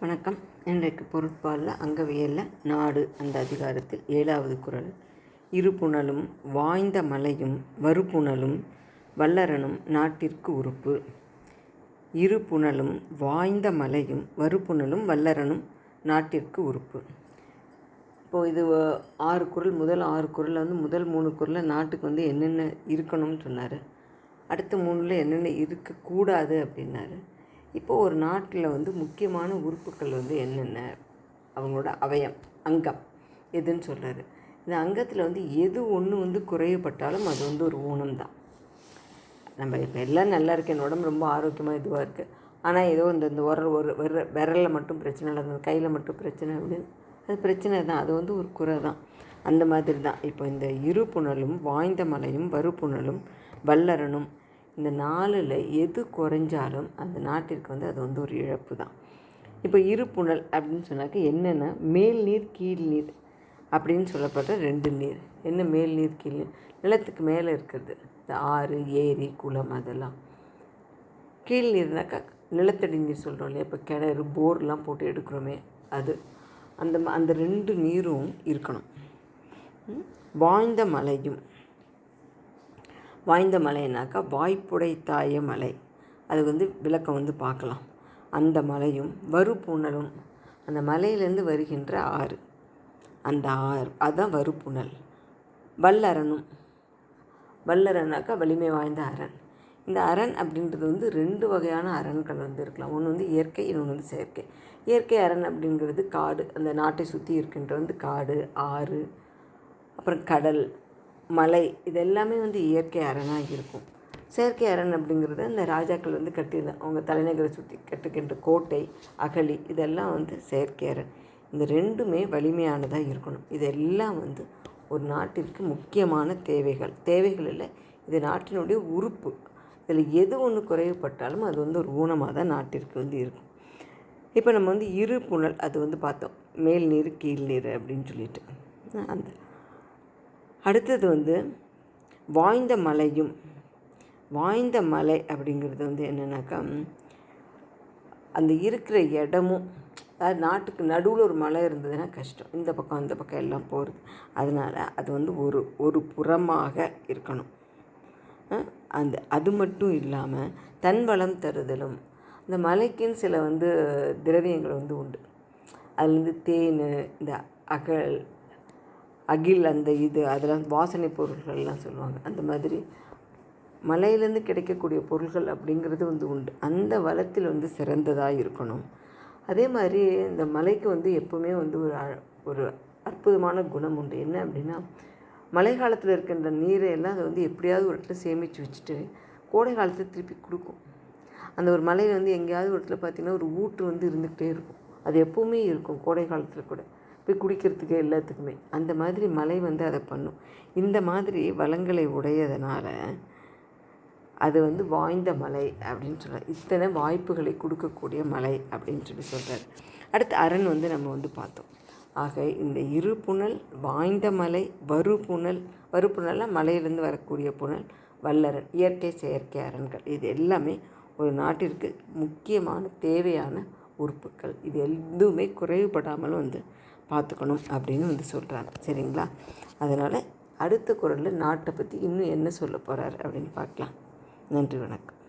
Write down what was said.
வணக்கம். இன்றைக்கு பொருட்பாலில் அங்கவியலில் நாடு அந்த அதிகாரத்தில் ஏழாவது குறள் இருபுணலும் வாய்ந்த மலையும் வறுப்புணலும் வல்லரனும் நாட்டிற்கு உறுப்பு. இருபுணலும் வாய்ந்த மலையும் வறுப்புணலும் வல்லரனும் நாட்டிற்கு உறுப்பு. இப்போது இது ஆறு குறள் முதல் ஆறு குறளில் வந்து முதல் மூணு குரலில் நாட்டுக்கு வந்து என்னென்ன இருக்கணும்னு சொன்னார். அடுத்த மூணில் என்னென்ன இருக்கக்கூடாது அப்படின்னாரு. இப்போ ஒரு நாட்டில் வந்து முக்கியமான உறுப்புகள் வந்து என்னென்ன? அவங்களோட அவயம் அங்கம் எதுன்னு சொல்கிறாரு இந்த அங்கத்தில் வந்து எது ஒன்று வந்து குறையப்பட்டாலும் அது வந்து ஒரு ஊனம் தான் நம்ம இப்போ எல்லாம் நல்லா இருக்கு என் உடம்பு ரொம்ப ஆரோக்கியமாக இதுவாக இருக்குது ஆனால் ஏதோ இந்த இந்த உரல் ஒரு விர விரலில் மட்டும் பிரச்சனை இல்லை கையில் மட்டும் பிரச்சனை அப்படின்னு. அது பிரச்சனை தான் அது வந்து ஒரு குறை தான். அந்த மாதிரி தான் இப்போ இந்த இருப்புணலும் வாய்ந்த மலையும் வறுப்புணலும் வல்லரனும் இந்த நாலில் எது குறைஞ்சாலும் அந்த நாட்டிற்கு வந்து அது வந்து ஒரு இழப்பு தான். இப்போ இருப்புணல் அப்படின்னு சொன்னாக்க என்னென்னா மேல் நீர் கீழ் நீர் அப்படின்னு சொல்லப்பட்ட ரெண்டு நீர். என்ன மேல் நீர் கீழ் நீர்? நிலத்துக்கு மேலே இருக்கிறது. இந்த ஆறு ஏரி குளம் அதெல்லாம். கீழ் நீர்னாக்கா நிலத்தடி நீர் சொல்கிறோம் இல்லையா? இப்போ கிணறு போர்லாம் போட்டு எடுக்கிறோமே அது. அந்த ம- அந்த ரெண்டு நீரும் இருக்கணும். வாய்ந்த மலையும். வாய்ந்த மலைனாக்கா வாய்ப்புடைத்தாய மலை. அது வந்து விளக்கம் வந்து பார்க்கலாம். அந்த மலையும் வறுப்புணலும். அந்த மலையிலேருந்து வருகின்ற ஆறு. அந்த ஆறு அதுதான் வறுப்புணல். வல்லரணும் வல்லரனாக்கா வலிமை வாய்ந்த அரண். இந்த அரண் அப்படின்றது வந்து ரெண்டு வகையான அரண்கள் வந்து இருக்கலாம். ஒன்று வந்து இயற்கை இன்னொன்று வந்து செயற்கை. இயற்கை அரண் அப்படிங்கிறது காடு. அந்த நாட்டை சுற்றி இருக்கின்ற வந்து காடு ஆறு அப்புறம் கடல் மலை இது எல்லாமே வந்து இயற்கை அரணாக இருக்கும். செயற்கை அரண் அப்படிங்கிறது அந்த ராஜாக்கள் வந்து கட்டியிருந்தாங்க அவங்க தலைநகரை சுற்றி கட்டுக்கின்ற கோட்டை அகழி இதெல்லாம் வந்து செயற்கை அரண். இந்த ரெண்டுமே வலிமையானதாக இருக்கணும். இதெல்லாம் வந்து ஒரு நாட்டிற்கு முக்கியமான தேவைகள். தேவைகள் இல்லை இது நாட்டினுடைய உறுப்பு. இதில் எது ஒன்று குறைவுபட்டாலும் அது வந்து ஒரு ஊனமாக தான் நாட்டிற்கு வந்து இருக்கும். இப்போ நம்ம வந்து இரு புனல் அது வந்து பார்த்தோம் மேல் நீர் கீழ் நீர் அப்படின்னு சொல்லிட்டு. அந்த அடுத்தது வந்து வாய்ந்த மலையும். வாய்ந்த மலை அப்படிங்கிறது வந்து என்னென்னாக்கா அந்த இருக்கிற இடமும் அதாவது நாட்டுக்கு நடுவில் ஒரு மலை இருந்ததுன்னா கஷ்டம். இந்த பக்கம் அந்த பக்கம் எல்லாம் போகிறது அதனால் அது வந்து ஒரு ஒரு புறமாக இருக்கணும். அந்த அது மட்டும் இல்லாமல் தன் வளம் தருதலும் இந்த மலைக்குன்னு சில வந்து திரவியங்கள் வந்து உண்டு. அதுலேருந்து தேன் இந்த அகல் அகில் அந்த இது அதெல்லாம் வாசனை பொருள்கள்லாம் சொல்லுவாங்க. அந்த மாதிரி மலையிலேருந்து கிடைக்கக்கூடிய பொருள்கள் அப்படிங்கிறது வந்து உண்டு. அந்த வளத்தில் வந்து சிறந்ததாக இருக்கணும். அதே மாதிரி இந்த மலைக்கு வந்து எப்போவுமே வந்து ஒரு ஒரு அற்புதமான குணம் உண்டு. என்ன அப்படின்னா மழை காலத்தில் இருக்கின்ற நீரை எல்லாம் அதை வந்து எப்படியாவது ஒரு இடத்துல சேமித்து வச்சுட்டு கோடை காலத்தில் திருப்பி கொடுக்கும். அந்த ஒரு மலையில் வந்து எங்கேயாவது ஒரு இடத்துல பார்த்தீங்கன்னா ஒரு ஊற்று வந்து இருந்துக்கிட்டே இருக்கும். அது எப்போவுமே இருக்கும் கோடை காலத்தில் கூட. போய் குடிக்கிறதுக்கு எல்லாத்துக்குமே. அந்த மாதிரி மலை வந்து அதை பண்ணும். இந்த மாதிரி வளங்களை உடையதனால அது வந்து வாய்ந்த மலை அப்படின்னு சொல்கிறார் இத்தனை வாய்ப்புகளை கொடுக்கக்கூடிய மலை அப்படின்னு சொல்லி சொல்கிறார் அடுத்து அரண் வந்து நம்ம வந்து பார்த்தோம். ஆக இந்த இரு புனல் வாய்ந்த மலை வறு புனல் வறு புனல்லாம் மலையிலேருந்து வரக்கூடிய புனல் வல்லரன் இயற்கை செயற்கை அரண்கள் இது எல்லாமே ஒரு நாட்டிற்கு முக்கியமான தேவையான உறுப்புகள். இது எதுவுமே குறைவுபடாமல் வந்து பார்த்துக்கணும் அப்படின்னு வந்து சொல்கிறாங்க சரிங்களா? அதனால் அடுத்த குரலில் நாட்டை பற்றி இன்னும் என்ன சொல்ல போகிறாரு அப்படின்னு பார்க்கலாம். நன்றி வணக்கம்.